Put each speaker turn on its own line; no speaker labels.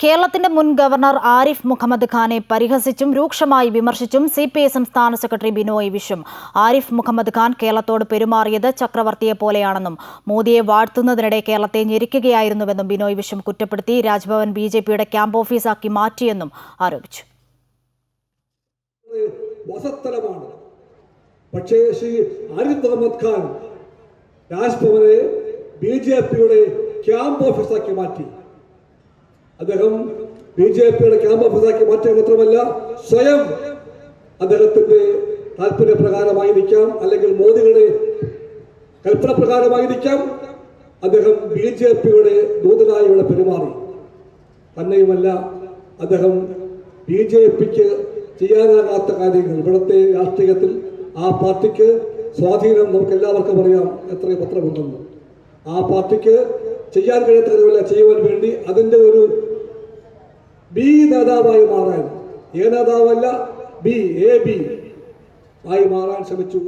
കേരളത്തിന്റെ മുൻ ഗവർണർ ആരിഫ് മുഹമ്മദ് ഖാനെ പരിഹസിച്ചും രൂക്ഷമായി വിമർശിച്ചും സി പി ഐ സംസ്ഥാന സെക്രട്ടറി ബിനോയ് വിശ്വം ആരിഫ് മുഹമ്മദ് ഖാൻ കേരളത്തോട് പെരുമാറിയത് ചക്രവർത്തിയെ പോലെയാണെന്നും മോദിയെ വാഴ്ത്തുന്നതിനിടെ കേരളത്തെ ഞെരിക്കുകയായിരുന്നുവെന്നും ബിനോയ് വിശ്വം കുറ്റപ്പെടുത്തി രാജ്ഭവൻ ബി ജെ പിയുടെ ക്യാമ്പ് ഓഫീസാക്കി മാറ്റിയെന്നും ആരോപിച്ചു.
പക്ഷേ ആരിഫ് മുഹമ്മദ് ഖാൻ ബി ജെ പിയുടെ ക്യാമ്പ് ഓഫീസാക്കി മാറ്റി. അദ്ദേഹം ബി ജെ പിയുടെ ക്യാമ്പ് ഓഫീസാക്കി മാറ്റിയ മാത്രമല്ല സ്വയം അദ്ദേഹത്തിന്റെ താല്പര്യപ്രകാരമായിരിക്കാം അല്ലെങ്കിൽ മോദിയുടെ കൽപ്പന പ്രകാരമായിരിക്കാം അദ്ദേഹം ബി ജെ പിയുടെ ദൂതനായി ഇവിടെ പെരുമാറി. തന്നെയുമല്ല അദ്ദേഹം ബി ജെ പിക്ക് ചെയ്യാനാകാത്ത കാര്യങ്ങൾ. ഇവിടുത്തെ രാഷ്ട്രീയത്തിൽ ആ പാർട്ടിക്ക് സ്വാധീനം നമുക്ക് എല്ലാവർക്കും അറിയാം എത്ര പത്രമുണ്ടെന്ന്. ആ പാർട്ടിക്ക് ചെയ്യാൻ കഴിയാത്ത കാര്യമല്ല ചെയ്യുവാൻ വേണ്ടി അതിന്റെ ഒരു ബി നേതാവായി മാറാൻ. എ നേതാവല്ല ബി എ ബി ആയി മാറാൻ ശ്രമിച്ചു.